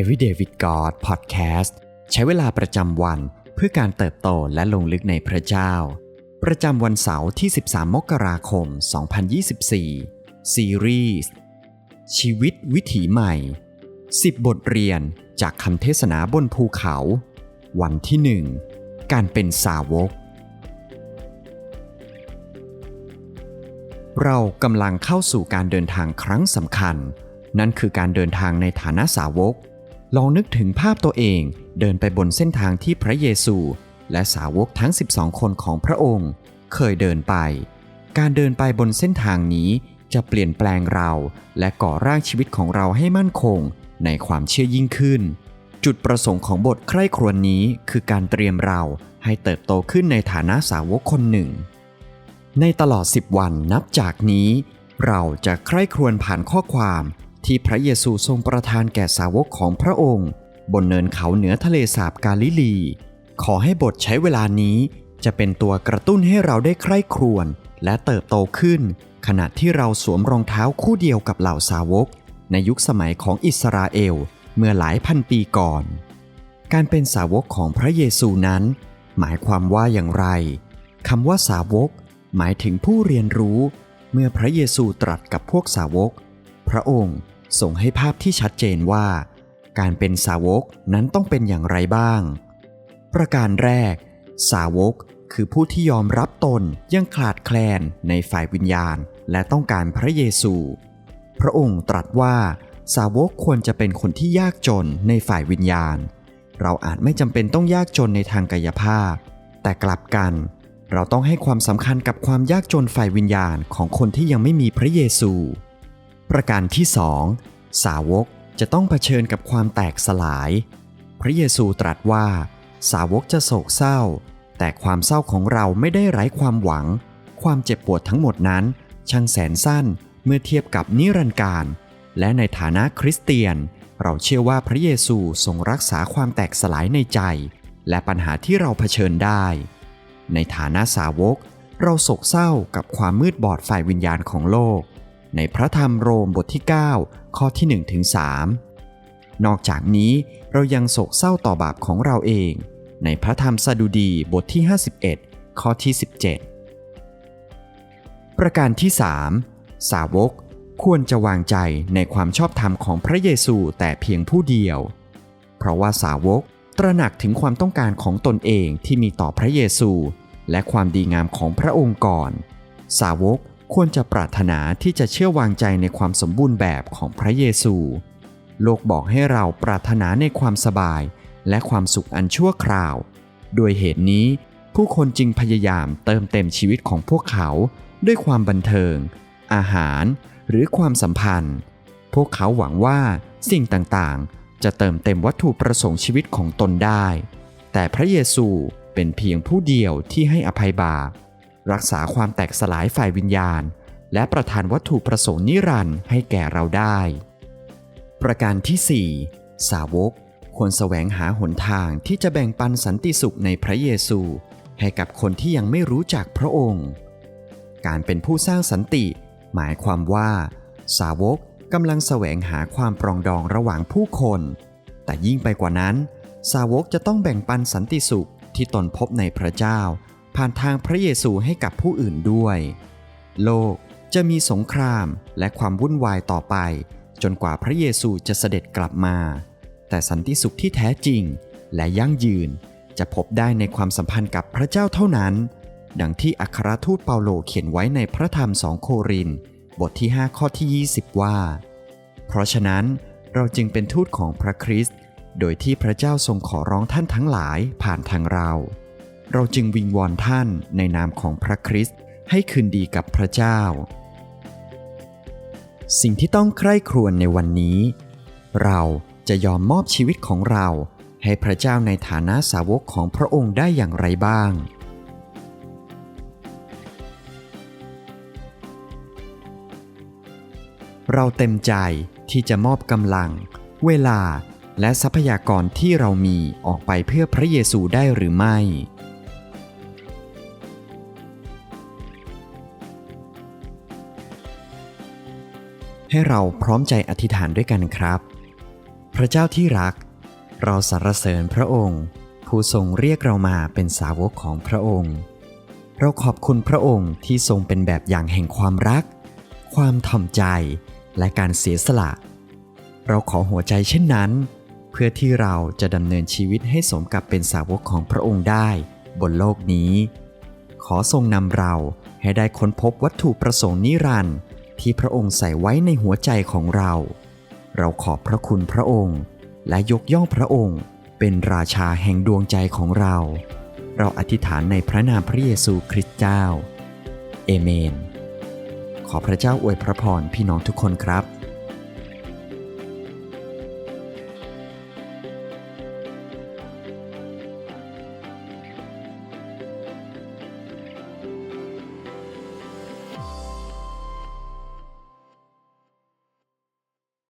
Everyday with God Podcast ใช้เวลาประจำวันเพื่อการเติบโตและลงลึกในพระเจ้า ประจำวันเสาร์ที่ 13 มกราคม 2024 ซีรีส์ชีวิตวิถีใหม่ 10 บทเรียนจากคำเทศนาบนภูเขา วันที่ 1 การเป็นสาวก เรากำลังเข้าสู่การเดินทางครั้งสำคัญ นั่นคือการเดินทางในฐานะสาวก ลองนึกถึงภาพตัวเองเดินไปบนเส้นทางที่พระเยซู และสาวกทั้ง 12 คนของพระองค์ เคยเดินไป การเดินไปบนเส้นทางนี้จะเปลี่ยนแปลงเราและก่อร่างชีวิตของเราให้มั่นคงในความเชื่อยิ่งขึ้น จุดประสงค์ของบทใคร่ครวญนี้คือการเตรียมเราให้เติบโตขึ้นในฐานะสาวกคนหนึ่ง ในตลอด 10 วันนับจากนี้ เราจะใคร่ครวญผ่านข้อความ ที่พระเยซูทรงประทานแก่สาวกของพระองค์ บนเนินเขาเหนือทะเลสาบกาลิลี ขอให้บทใช้เวลานี้จะเป็นตัวกระตุ้นให้เราได้ใคร่ครวญและเติบโตขึ้น ขณะที่เราสวมรองเท้าคู่เดียวกับเหล่าสาวก ในยุคสมัยของอิสราเอลเมื่อหลายพันปีก่อน การเป็นสาวกของพระเยซูนั้น หมายความว่าอย่างไรคำว่าสาวก หมายถึงผู้เรียนรู้ เมื่อพระเยซูตรัสกับพวกสาวก พระองค์ ส่งให้ภาพที่ชัดเจนว่า การเป็นสาวกนั้นต้องเป็นอย่างไรบ้าง ประการแรก สาวกคือผู้ที่ยอมรับตนยังขาดแคลนในฝ่ายวิญญาณ และต้องการพระเยซู พระองค์ตรัสว่า สาวกควรจะเป็นคนที่ยากจนในฝ่ายวิญญาณ เราอาจไม่จำเป็นต้องยากจนในทางกายภาพ แต่กลับกัน เราต้องให้ความสำคัญกับความยากจนฝ่ายวิญญาณของคนที่ยังไม่มีพระเยซู ประการที่สองสาวกจะต้องเผชิญกับความแตกสลาย พระเยซูตรัสว่า สาวกจะโศกเศร้า แต่ความเศร้าของเราไม่ได้ไร้ความหวัง ความเจ็บปวดทั้งหมดนั้น ช่างแสนสั้นเมื่อเทียบกับนิรันดร์การ และในฐานะคริสเตียน เราเชื่อว่าพระเยซูทรงรักษาความแตกสลายในใจ และปัญหาที่เราเผชิญได้ ในฐานะสาวก เราโศกเศร้ากับความมืดบอดฝ่ายวิญญาณของโลก ในพระธรรมโรมบทที่ 9 ข้อที่1ถึง3นอกจากนี้เรายังโศกเศร้าต่อบาปของเราเอง ในพระธรรมสดุดีบทที่ 51 ข้อที่ 17 ประการที่ 3 สาวกควรจะวางใจในความชอบธรรมของพระเยซูแต่เพียงผู้เดียว เพราะว่าสาวกตระหนักถึงความต้องการของตนเองที่มีต่อพระเยซู และความดีงามของพระองค์ก่อน สาวก ควรจะปรารถนาที่จะเชื่อวางใจในความสมบูรณ์แบบของพระเยซู โลกบอกให้เราปรารถนาในความสบายและความสุขอันชั่วคราว โดยเหตุนี้ผู้คนจึงพยายามเติมเต็มชีวิตของพวกเขา ด้วยความบันเทิง อาหาร หรือความสัมพันธ์ พวกเขาหวังว่าสิ่งต่างๆ จะเติมเต็มวัตถุประสงค์ชีวิตของตนได้ แต่พระเยซูเป็นเพียงผู้เดียวที่ให้อภัยบาป รักษาความแตกสลายฝ่ายวิญญาณ และประทานวัตถุประสงค์นิรันดร์ให้แก่เราได้ ประการที่ 4 สาวกควรแสวงหาหนทางที่จะแบ่งปันสันติสุขในพระเยซู ให้กับคนที่ยังไม่รู้จักพระองค์ การเป็นผู้สร้างสันติ หมายความว่า สาวกกำลังแสวงหาความปรองดองระหว่างผู้คน แต่ยิ่งไปกว่านั้น สาวกจะต้องแบ่งปันสันติสุขที่ตนพบในพระเจ้า ผ่านทางพระเยซูให้กับผู้อื่นด้วย โลกจะมีสงครามและความวุ่นวายต่อไป จนกว่าพระเยซูจะเสด็จกลับมา แต่สันติสุขที่แท้จริง และยั่งยืนจะพบได้ในความสัมพันธ์กับพระเจ้าเท่านั้น ดังที่อัครทูตเปาโลเขียนไว้ในพระธรรมสองโคริน บทที่ 5 ข้อที่ 20 ว่า เพราะฉะนั้นเราจึงเป็นทูตของพระคริสต์ โดยที่พระเจ้าทรงขอร้องท่านทั้งหลายผ่านทางเรา เราจึงวิงวอนท่านในนามของพระคริสต์ให้คืนดีกับพระเจ้า สิ่งที่ต้องใคร่ครวญในวันนี้ เราจะยอมมอบชีวิตของเราให้พระเจ้าในฐานะสาวกของพระองค์ได้อย่างไรบ้าง เราเต็มใจที่จะมอบกำลัง เวลาและทรัพยากรที่เรามีออกไปเพื่อพระเยซูได้หรือไม่ ให้เราพร้อมใจอธิษฐานด้วยกันครับ พระเจ้าที่รัก เราสรรเสริญพระองค์ ผู้ทรงเรียกเรามาเป็นสาวกของพระองค์ เราขอบคุณพระองค์ที่ทรงเป็นแบบอย่างแห่งความรัก ความทำใจและการเสียสละ เราขอหัวใจเช่นนั้น เพื่อที่เราจะดำเนินชีวิตให้สมกับเป็นสาวกของพระองค์ได้ บนโลกนี้ ขอทรงนำเราให้ได้ค้นพบวัตถุประสงค์นิรันดร์ ที่พระองค์ใส่ไว้ในหัวใจของเรา เราขอบพระคุณพระองค์ และยกย่องพระองค์ เป็นราชาแห่งดวงใจของเรา เราอธิษฐานในพระนามพระเยซูคริสต์เจ้า เอเมน ขอพระเจ้าอวยพระพรพี่น้องทุกคนครับ